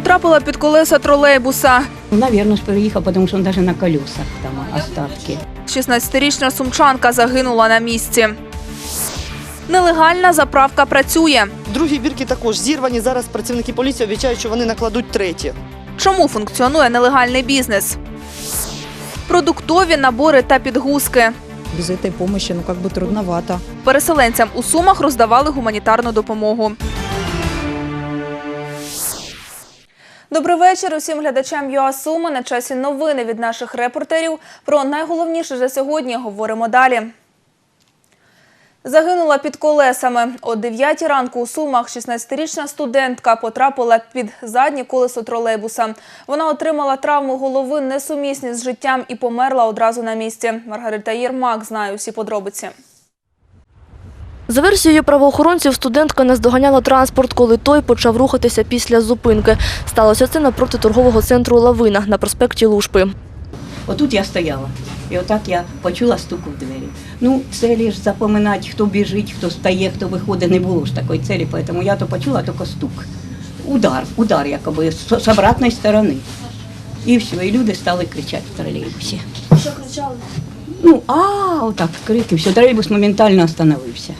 потрапила під колеса тролейбуса. Наверное, ж переїхав, тому що він навіть на колесах там остатки. 16-річна сумчанка загинула на місці. Нелегальна заправка працює. Другі бірки також зірвані. Зараз працівники поліції обіцяють, що вони накладуть треті. Чому функціонує нелегальний бізнес? Продуктові набори та підгузки. Без этой помощи, ну, как бы трудновато. Переселенцям у Сумах роздавали гуманітарну допомогу. Добрий вечір усім глядачам ЮА Суми. На часі новини від наших репортерів. Про найголовніше за сьогодні говоримо далі. Загинула під колесами. О 9 ранку у Сумах 16-річна студентка потрапила під заднє колесо тролейбуса. Вона отримала травму голови несумісні з життям і померла одразу на місці. Маргарита Єрмак знає усі подробиці. За версією правоохоронців, студентка наздоганяла транспорт, коли той почав рухатися після зупинки. Сталося це напроти торгового центру Лавина на проспекті Лушпи. Отут я стояла. І отак я почула стук у двері. Ну, целі ж запоминати, хто біжить, хто стає, хто виходить, не було ж такої цілі, тому я то почула тільки стук. Удар, удар якоби з обратної сторони. І все, і люди стали кричати в тролейбусі. Що кричали? Ну, а, отак крики, все, тролейбус моментально остановився.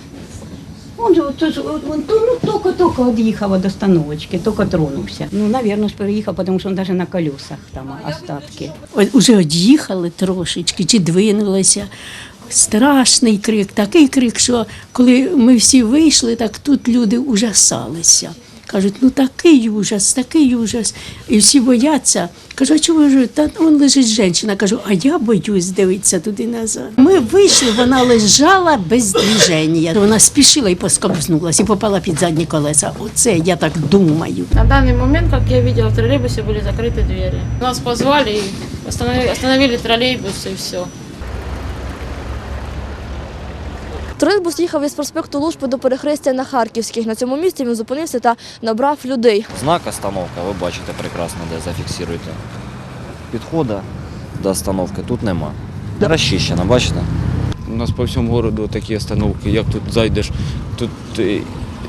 Он же, от, от, он, ну, тільки-тільки від'їхав від остановочки, тільки тронувся. Ну, навірно, ж переїхав, тому що він навіть на колесах там остатки. Уже од'їхали трошечки, чи двинулися. Страшний крик, такий крик, що коли ми всі вийшли, так тут люди ужасалися. Кажуть, ну такий ужас, такий ужас. І всі бояться. Кажу, а чого ж? Та он лежить жінка. Кажу, а я боюсь дивитися туди назад. Ми вийшли, вона лежала без движення. Вона спішила і поскользнулася, і попала під задні колеса. Оце я так думаю. На данный момент, как я видела, в троллейбусе были закрыты двери. Нас позвали и остановили, остановили троллейбус и все. Тролейбус їхав із проспекту Лушпи до перехрестя на Харківській. На цьому місці він зупинився та набрав людей. Знак остановка, ви бачите прекрасно, де зафіксируєте. Підхода до остановки тут нема. Розчищено, бачите? У нас по всьому городу такі остановки, як тут зайдеш, тут е,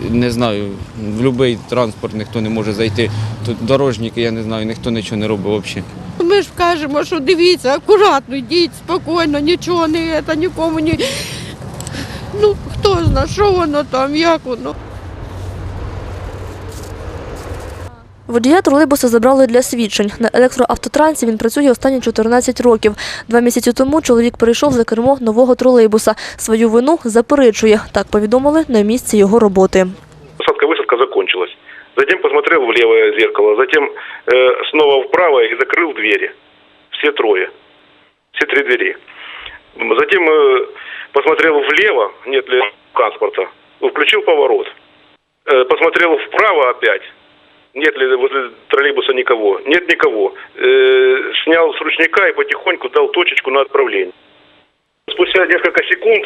не знаю, в будь-який транспорт ніхто не може зайти. Тут дорожники, я не знаю, ніхто нічого не робить взагалі. Ми ж кажемо, що дивіться, акуратно йдіть, спокійно, нічого не це, нікому не. Ну, хто знає, що воно там, як воно. Водія тролейбуса забрали для свідчень. На електроавтотрансі він працює останні 14 років. Два місяці тому чоловік перейшов за кермо нового тролейбуса. Свою вину заперечує. Так повідомили на місці його роботи. Посадка-высадка закончилась. Затем посмотрел в левое зеркало, затем э, снова вправо и закрыл двери. Все трое. Все три двери. М, Затем э, посмотрел влево, нет ли транспорта, включил поворот. Э, посмотрел вправо опять, нет ли возле троллейбуса никого. Нет никого. Э, снял с ручника и потихоньку дал точечку на отправление. Спустя несколько секунд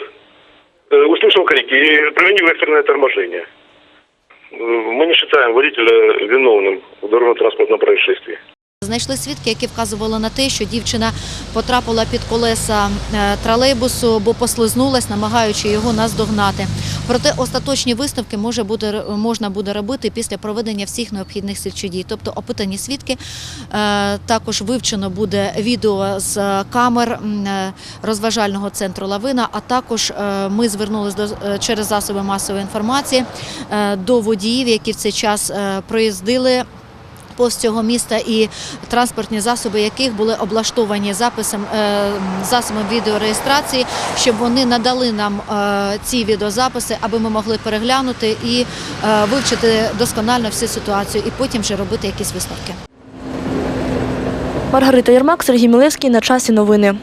э, услышал крики и применил экстренное торможение. Мы не считаем водителя виновным в дорожно-транспортном происшествии. Знайшли свідки, які вказували на те, що дівчина потрапила під колеса е, тролейбусу, бо послизнулась, намагаючи його наздогнати. Проте остаточні висновки може буде, можна буде робити після проведення всіх необхідних слідчих. Тобто опитані свідки, е, також вивчено буде відео з камер е, розважального центру Лавина, а також ми звернулися через засоби масової інформації до водіїв, які в цей час проїздили повз цього міста і транспортні засоби яких були облаштовані записом е, засобом відеореєстрації, щоб вони надали нам е, ці відеозаписи, аби ми могли переглянути і е, вивчити досконально всю ситуацію, і потім вже робити якісь висновки. Маргарита Єрмак, Сергій Мілевський. На часі новини.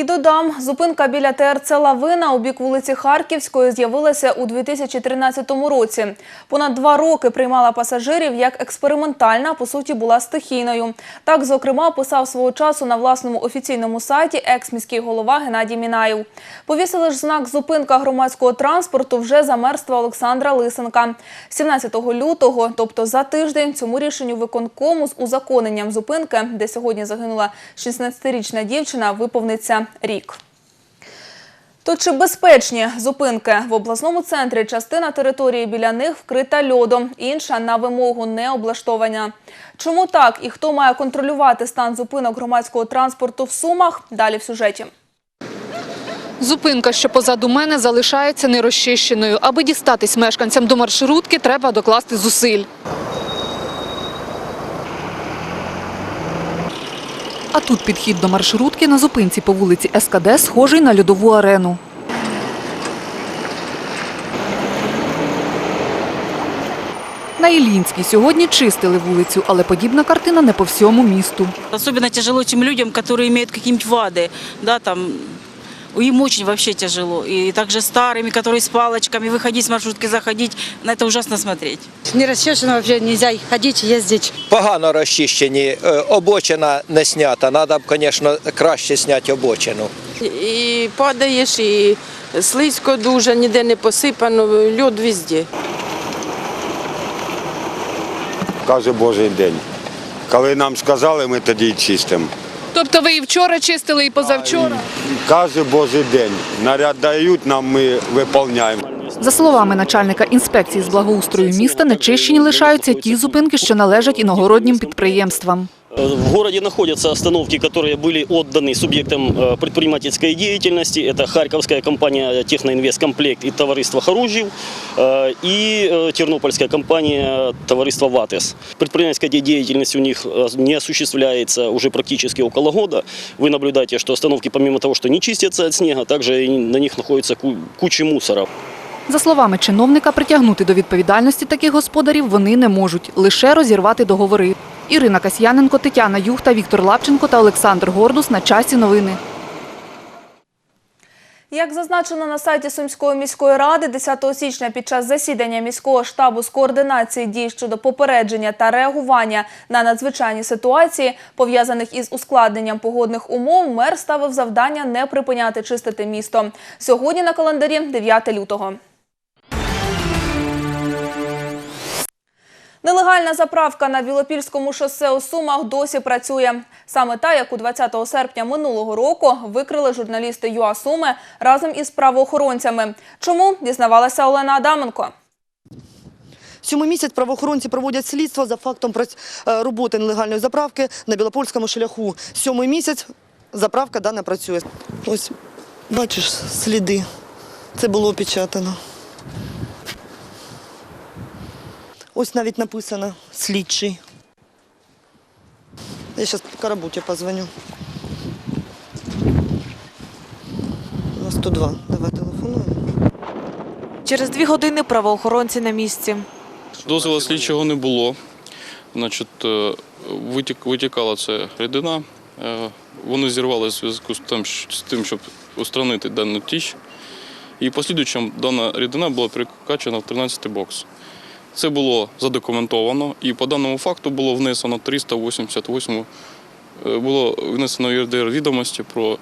І додам, зупинка біля ТРЦ Лавина у бік вулиці Харківської з'явилася у 2013 році. Понад два роки приймала пасажирів як експериментальна, по суті, була стихійною. Так, зокрема, писав свого часу на власному офіційному сайті екс-міський голова Геннадій Мінаєв. Повісили ж знак «Зупинка громадського транспорту» вже за мерства Олександра Лисенка. 17 лютого, тобто за тиждень, цьому рішенню виконкому з узаконенням зупинки, де сьогодні загинула 16-річна дівчина, виповниться рік. То чи безпечні зупинки в обласному центрі? Частина території біля них вкрита льодом, інша на вимогу не облаштована. Чому так і хто має контролювати стан зупинок громадського транспорту в Сумах? Далі в сюжеті. Зупинка, що позаду мене, залишається нерозчищеною. Аби дістатись мешканцям до маршрутки, треба докласти зусиль. А тут підхід до маршрутки на зупинці по вулиці СКД схожий на льодову арену. На Ілінській сьогодні чистили вулицю, але подібна картина не по всьому місту. Особенно тяжело тем людям, які мають якісь вади, да, там, им очень вообще тяжело. И также старыми, которые с палочками, выходить с маршрутки, заходить, на это ужасно смотреть. Не розчищено взагалі нельзя ходити, їздити. Погано розчищені, е, обочина не снята. Треба б, звісно, краще зняти обочину. І падаєш, і слизько дуже, ніде не посипано, льод везде. Каже Божий день. Коли нам сказали, ми тоді й чистимо. Тобто ви і вчора чистили, і позавчора? Каже Божий день. Наряд дають нам, ми виконуємо. За словами начальника інспекції з благоустрою міста, нечищені лишаються ті зупинки, що належать іногороднім підприємствам. В городе находятся остановки, которые были отданы субъектам э, предпринимательской деятельности. Это Харьковская компания «Техноинвесткомплект» и товариство «Харужів» э, и э, Тернопольская компания товариство «Ватес». Предпринимательская деятельность у них э, не осуществляется уже практически около года. Вы наблюдаете, что остановки помимо того, что не чистятся от снега, также и на них находится ку- куча мусора. За словами чиновника, притягнути до відповідальності таких господарів вони не можуть, лише розірвати договори. Ірина Касьяненко, Тетяна Юхта, Віктор Лапченко та Олександр Гордус на часі новини. Як зазначено на сайті Сумської міської ради, 10 січня під час засідання міського штабу з координації дій щодо попередження та реагування на надзвичайні ситуації, пов'язаних із ускладненням погодних умов, мер ставив завдання не припиняти чистити місто. Сьогодні на календарі 9 лютого. Нелегальна заправка на Білопільському шосе у Сумах досі працює. Саме та, яку 20 серпня минулого року викрили журналісти ЮА Суми разом із правоохоронцями. Чому дізнавалася Олена Адаменко? Сьомий місяць правоохоронці проводять слідство за фактом е, роботи нелегальної заправки на Білопольському шляху. Сьомий місяць заправка дана працює. Ось бачиш сліди. Це було опечатано. Ось навіть написано слідчий. Я зараз Карабуті позвоню. На 102. Давай телефонуємо. Через дві години правоохоронці на місці. Дозволу слідчого не було. Значить, е, витікала ця рідина. Е, Вони зірвали в зв'язку з тим, з тим, щоб устранити дану тіч. І послідуючим дана рідина була прикачана в 13 бокс. Це було задокументовано, і по даному факту було внесено 388, е, було внесено в ЄРДР відомості про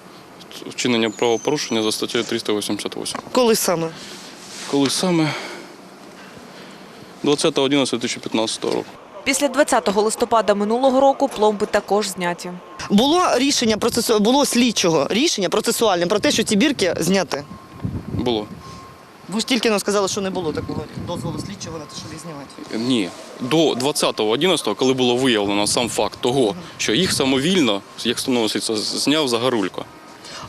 вчинення правопорушення за статтею 388. Коли саме? Коли саме 20.11.2015 року. Після 20 листопада минулого року пломби також зняті. Було рішення процесу... було слідчого рішення процесуальне про те, що ці бірки зняти. Було. Ви ж тільки нам сказали, що не було такого дозволу слідчого на те, щоб їх знімати. Ні. До 20.11, коли було виявлено сам факт того, що їх самовільно, як становиться, зняв Загарулько.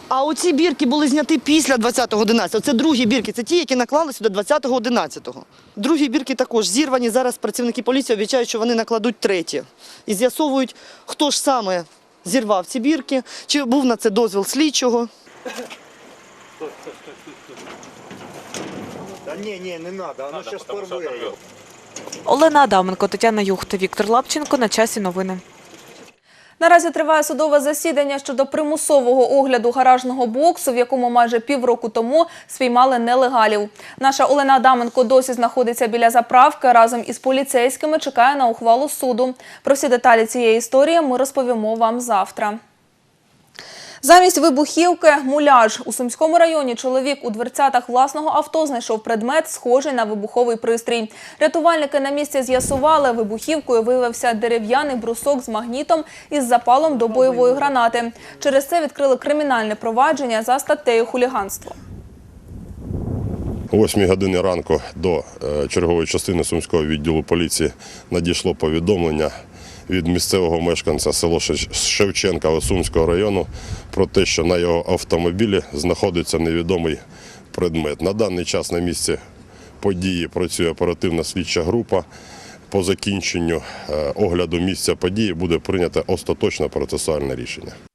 А оці бірки були зняті після 20.11. Це другі бірки, це ті, які наклалися до 20.11. Другі бірки також зірвані. Зараз працівники поліції обіцяють, що вони накладуть треті. І з'ясовують, хто ж саме зірвав ці бірки, чи був на це дозвіл слідчого. Та ні, ні, не треба, воно зараз порве. Олена Адаменко, Тетяна Юхта, Віктор Лапченко на часі новини. Наразі триває судове засідання щодо примусового огляду гаражного боксу, в якому майже півроку тому спіймали нелегалів. Наша Олена Адаменко досі знаходиться біля заправки разом із поліцейськими. Чекає на ухвалу суду. Про всі деталі цієї історії ми розповімо вам завтра. Замість вибухівки муляж у Сумському районі чоловік у дверцятах власного авто знайшов предмет, схожий на вибуховий пристрій. Рятувальники на місці з'ясували, вибухівкою виявився дерев'яний брусок з магнітом із запалом до бойової гранати. Через це відкрили кримінальне провадження за статтею хуліганство. О 8 годині ранку до е, чергової частини Сумського відділу поліції надійшло повідомлення від місцевого мешканця село Шевченка Сумського району про те, що на його автомобілі знаходиться невідомий предмет. На даний час на місці події працює оперативна слідча група. По закінченню е, огляду місця події буде прийнято остаточне процесуальне рішення.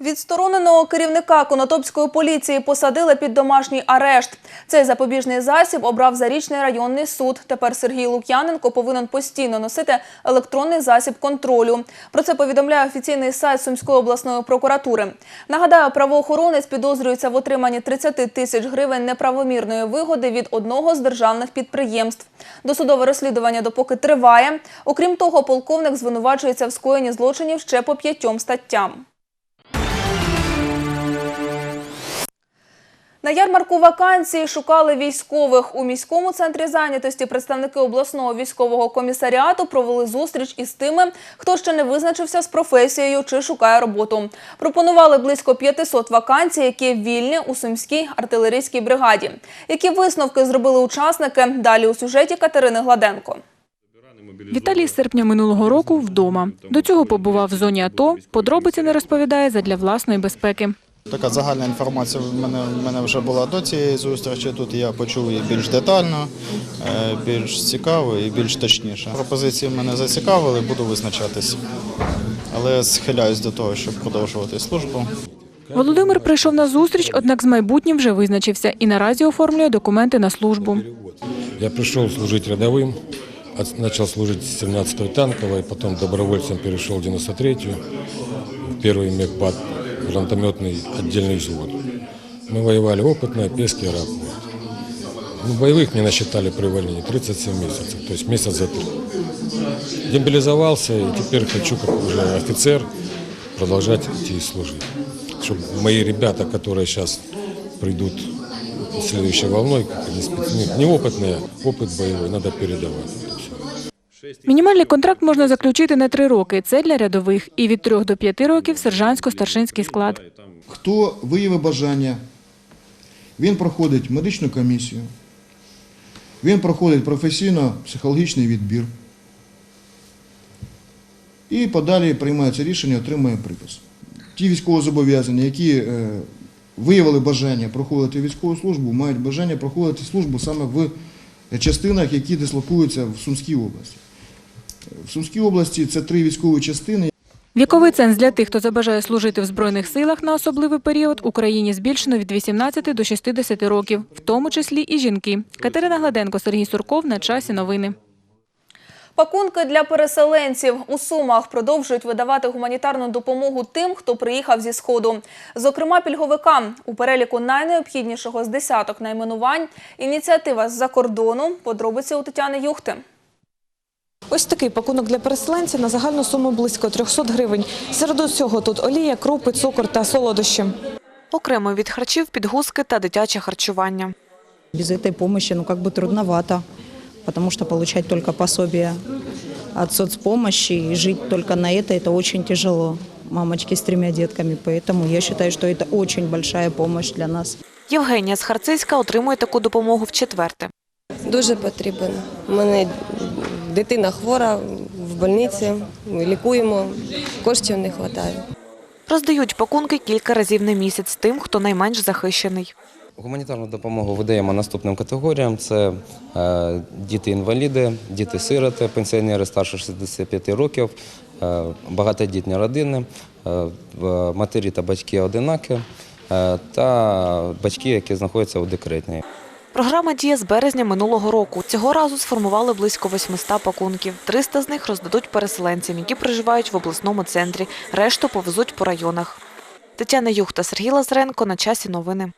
Відстороненого керівника Конотопської поліції посадили під домашній арешт. Цей запобіжний засіб обрав Зарічний районний суд. Тепер Сергій Лук'яненко повинен постійно носити електронний засіб контролю. Про це повідомляє офіційний сайт Сумської обласної прокуратури. Нагадаю, правоохоронець підозрюється в отриманні 30 тисяч гривень неправомірної вигоди від одного з державних підприємств. Досудове розслідування допоки триває. Окрім того, полковник звинувачується в скоєнні злочинів ще по п'ятьом статтям. На ярмарку вакансій шукали військових. У міському центрі зайнятості представники обласного військового комісаріату провели зустріч із тими, хто ще не визначився з професією чи шукає роботу. Пропонували близько 500 вакансій, які вільні у Сумській артилерійській бригаді. Які висновки зробили учасники? Далі у сюжеті Катерини Гладенко. Віталій з серпня минулого року вдома. До цього побував в зоні АТО. Подробиці не розповідає задля власної безпеки. Така загальна інформація в мене, в мене вже була до цієї зустрічі. Тут я почув її більш детально, е, більш цікаво і більш точніше. Пропозиції мене зацікавили, буду визначатись. Але схиляюсь до того, щоб продовжувати службу. Володимир прийшов на зустріч, однак з майбутнім вже визначився і наразі оформлює документи на службу. Я пришел служить рядовым, от- начал служить с 17-й танковой, потом добровольцем перешел в 93-ю, в первый мехбат, гранатометный отдельный взвод. Мы воевали опытно, Пески, Раб. Ну, боевых мне насчитали при увольнении 37 месяцев, то есть месяц за три. Демобилизовался и теперь хочу, как уже офицер, продолжать идти служить. Чтобы мои ребята, которые сейчас придут следующей волной, как они спец- не- неопытные, опыт боевой надо передавать. Мінімальний контракт можна заключити на три роки. Це для рядових. І від трьох до п'яти років сержантсько-старшинський склад. Хто виявив бажання, він проходить медичну комісію, він проходить професійно-психологічний відбір і подалі приймається рішення, отримує припис. Ті військовозобов'язані, які е, виявили бажання проходити військову службу, мають бажання проходити службу саме в частинах, які дислокуються в Сумській області. В Сумській області це три військові частини. Віковий ценз для тих, хто забажає служити в Збройних силах на особливий період, Україні збільшено від 18 до 60 років, в тому числі і жінки. Катерина Гладенко, Сергій Сурков. На часі новини. Пакунки для переселенців у Сумах продовжують видавати гуманітарну допомогу тим, хто приїхав зі сходу. Зокрема, пільговикам у переліку найнеобхіднішого з десяток найменувань ініціатива з-за кордону. Подробиці у Тетяни Юхти. Ось такий пакунок для переселенців на загальну суму близько 300 гривень. Серед усього тут олія, крупи, цукор та солодощі. Окремо від харчів, підгузки та дитяче харчування. Без этой помощи, ну, как бы трудновато, потому что получать только пособие от соцпомощи и жить только на это, это очень тяжело. Мамочки с тремя детками, поэтому я считаю, что это очень большая помощь для нас. Євгенія з Харциська отримує таку допомогу вчетверте. Дуже потрібен. У мене дитина хвора в больниці, ми лікуємо, коштів не вистачає. Роздають пакунки кілька разів на місяць тим, хто найменш захищений. Гуманітарну допомогу видаємо наступним категоріям: це е, діти-інваліди, діти-сироти, пенсіонери старше 65 років, е, багатодітні родини, е, матері та батьки одинакі е, та батьки, які знаходяться у декретній. Програма діє з березня минулого року. Цього разу сформували близько 800 пакунків. 300 з них роздадуть переселенцям, які проживають в обласному центрі. Решту повезуть по районах. Тетяна Юхта, Сергій Лазаренко. На часі новини.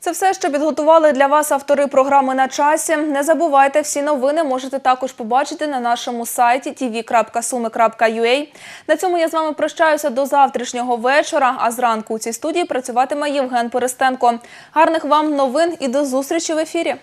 Це все, що підготували для вас автори програми на часі. Не забувайте, всі новини можете також побачити на нашому сайті tv.sumi.ua. На цьому я з вами прощаюся до завтрашнього вечора. А зранку у цій студії працюватиме Євген Перестенко. Гарних вам новин і до зустрічі в ефірі.